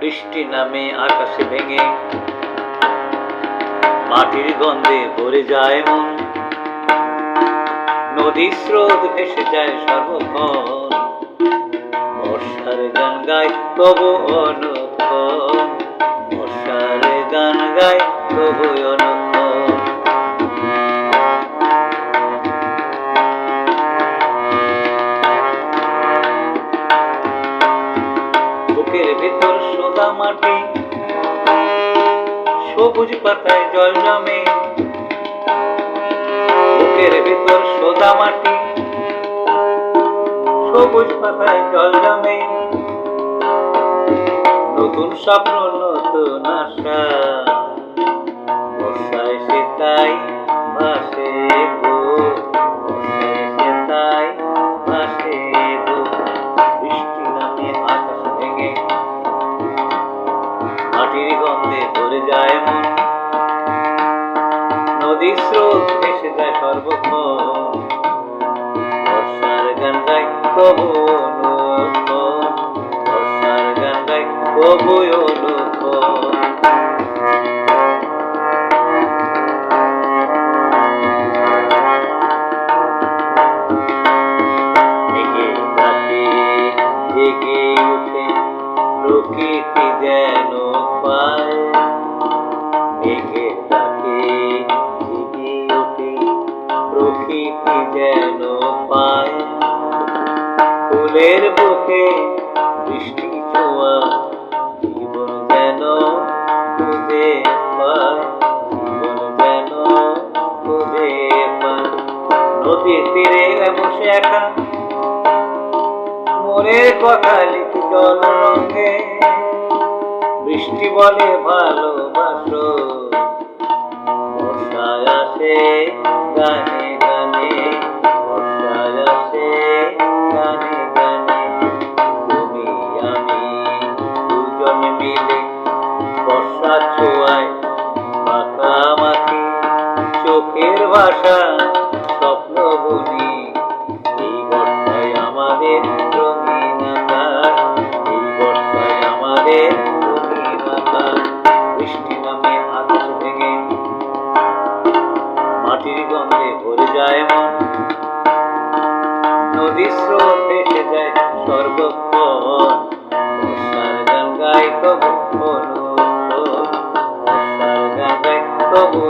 বৃষ্টি নামে আকাশে ভেঙে। মাটির গন্ধে ভরে যায় মন। নদীর স্রোত ভেসে যায় সর্বক্ষণ। বর্ষার গান গায় তবু অনুক্ষণ। বর্ষার গান গায় তবু অনুক্ষণ। বুকের ভেতর মাটি। সবুজ পাতায় জল জমে বুকের ভিতর সোদা মাটি। সবুজ পাতায় জল জমে নতুন স্বপ্ন, নতুন আশা। মাটির গন্ধে ভরে যায় মন। নদীর স্রোত ভেসে যায় সর্বক্ষণ। গান জেগে উঠে প্রকৃতি যেন প্রকৃতি যেন ফুলের বুকে বৃষ্টি ছোঁয়া, জীবন যেন খুঁজে পায়, জীবন যেন খুঁজে পায়। নদীর তীরে বসে একা মনের কথা লিখি জল রঙে। বৃষ্টি বলে ভালোবাসো। বর্ষায় আসে গানে গানে, বর্ষায় আসে গানে গানে। তুমি, আমি দুজন মিলে বর্ষা ছোঁয়ায় মাখামাখি চোখের ভাষা মাটির গন্ধে ভরে যায় মন। নদী স্রোত ভেসে যায় সর্বক্ষণ গান গাই তবু বর্ষার গান গাই তবু